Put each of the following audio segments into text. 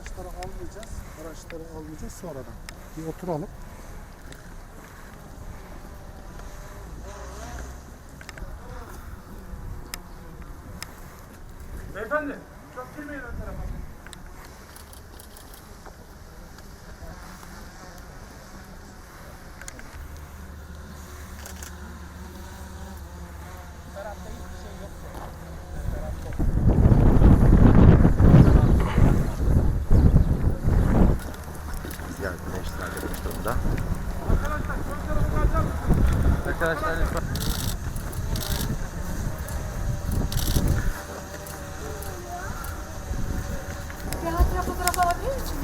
Araçları almayacağız. Araçları almayacağız sonradan. Bir oturalım. Beyefendi, arkadaşlarım da. Arkadaşlar, lütfen. Bir hatıra fotoğraf alabilir misin?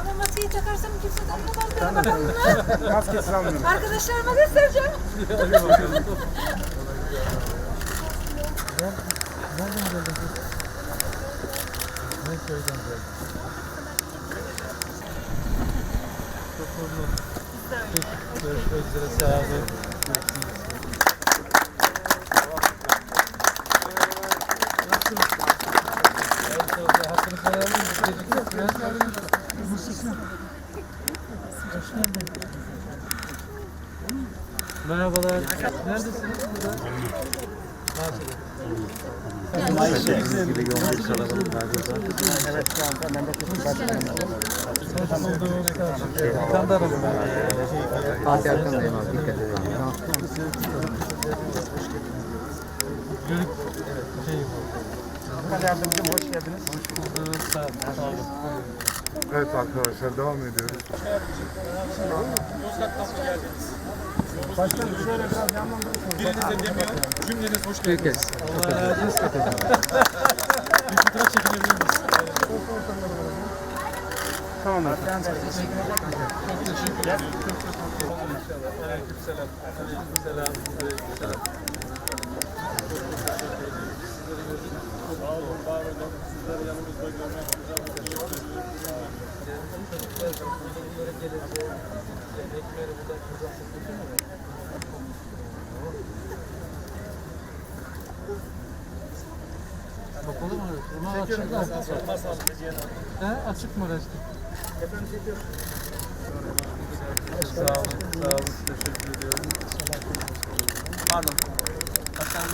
Ama maskeyi takarsam kimse tanımaz. Bakalım. Maskesiz almıyorum. Arkadaşlarıma göstereceğim. Görüşmek üzere sağ olun. Hakkını sayalım mı? Gecikmesine. Merhabalar. Neredesiniz burada? Ayşe gibi yoğun bir kalabalık var burada. Evet şu anda memleketin başkanı. Hoş. Fatih arkandayım abi dikkat edelim. Yörük şey Bakan yardımcım hoş geldiniz. bulduk. Sağ olun. Sağ olun. Evet arkadaşlar devam ediyoruz. Başkanım şöyle biraz yandan durursunuz. Birinize demiyor, cümleniz hoş geldiniz. Allah razı olsun. Bir fotoğraf çekilebilir miyiz? Tamam. Çok teşekkür ederim. Aleykümselam. Aleykümselam. Aleykümselam. Sağ olun, var olun. Sizleri yanımızda görmek güzel. Teşekkür ediyorum. Kapalı mı? Ama açık mı? He? Açık mı orası? Sağ olun. Sağ olun. Teşekkür ediyorum.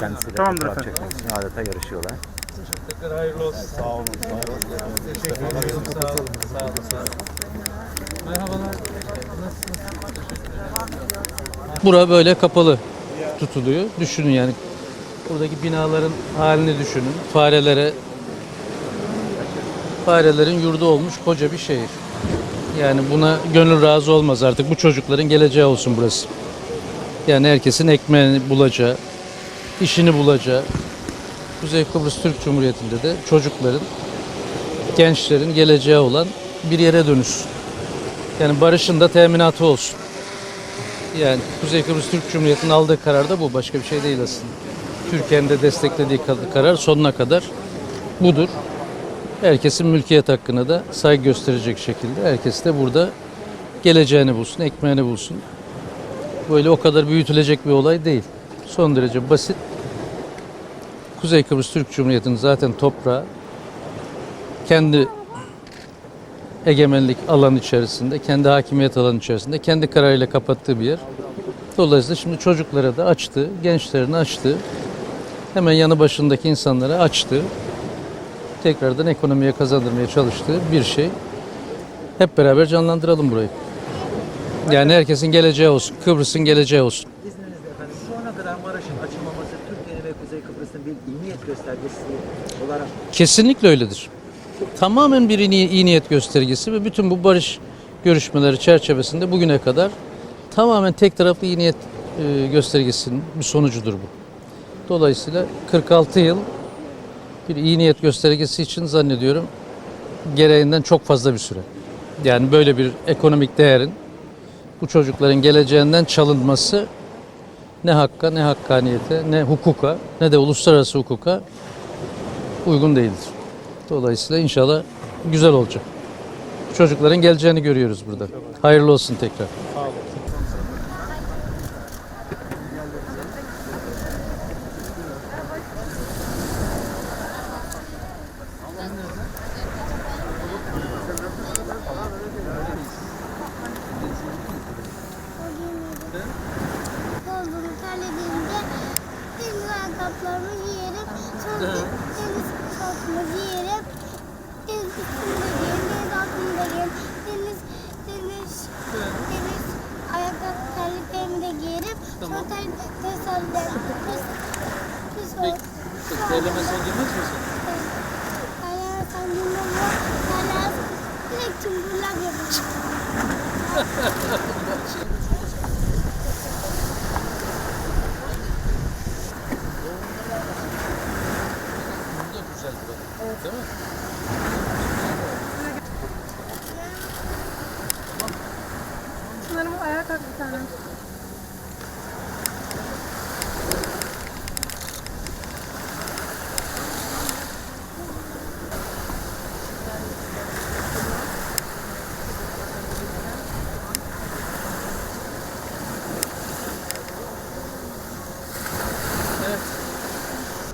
Kendisi de Tamamdır fotoğraf efendim. çekmek için adeta yarışıyorlar. Tekrar hayırlı olsun. Sağ olun. Teşekkür ederim. Sağ olun. Sağ olun. Sağ olun. Merhabalar. Nasılsınız? Bura böyle kapalı tutuluyor. Düşünün yani buradaki binaların halini düşünün. Farelere farelerin yurdu olmuş koca bir şehir. Yani buna gönül razı olmaz artık. Bu çocukların geleceği olsun burası. Yani herkesin ekmeğini bulacağı, işini bulacağı. Kuzey Kıbrıs Türk Cumhuriyeti'nde de çocukların, gençlerin geleceği olan bir yere dönüşsün. Yani barışın da teminatı olsun. Yani Kuzey Kıbrıs Türk Cumhuriyeti'nin aldığı karar da bu. Başka bir şey değil aslında. Türkiye'nin de desteklediği karar sonuna kadar budur. Herkesin mülkiyet hakkına da saygı gösterecek şekilde herkes de burada geleceğini bulsun, ekmeğini bulsun. Böyle o kadar büyütülecek bir olay değil. Son derece basit. Kuzey Kıbrıs Türk Cumhuriyeti'nin zaten toprağı kendi egemenlik alanı içerisinde, kendi hakimiyet alanı içerisinde, kendi kararıyla kapattığı bir yer. Dolayısıyla şimdi çocuklara da açtı, gençlerine açtı, hemen yanı başındaki insanlara açtı, tekrardan ekonomiye kazandırmaya çalıştığı bir şey. Hep beraber canlandıralım burayı. Yani herkesin geleceği olsun, Kıbrıs'ın geleceği olsun. İzninizle efendim şu ana kadar Maraş'ın açılmaması Türkiye'nin ve Kuzey Kıbrıs'ın bir iyi niyet göstergesi olarak Kesinlikle öyledir. Tamamen bir iyi, niyet göstergesi ve bütün bu barış görüşmeleri çerçevesinde bugüne kadar tamamen tek taraflı iyi niyet e, göstergesinin bir sonucudur bu. Dolayısıyla 46 yıl bir iyi niyet göstergesi için zannediyorum gereğinden çok fazla bir süre. Yani böyle bir ekonomik değerin bu çocukların geleceğinden çalınması ne hakka, ne hakkaniyete, ne hukuka, ne de uluslararası hukuka uygun değildir. Dolayısıyla inşallah güzel olacak. Çocukların geleceğini görüyoruz burada. Hayırlı olsun tekrar. Terleme son girmez misin? Kaya sandığında bu. Kaya direkt da güzel bak. Değil mi? Sanırım ayağa kalk bir tane.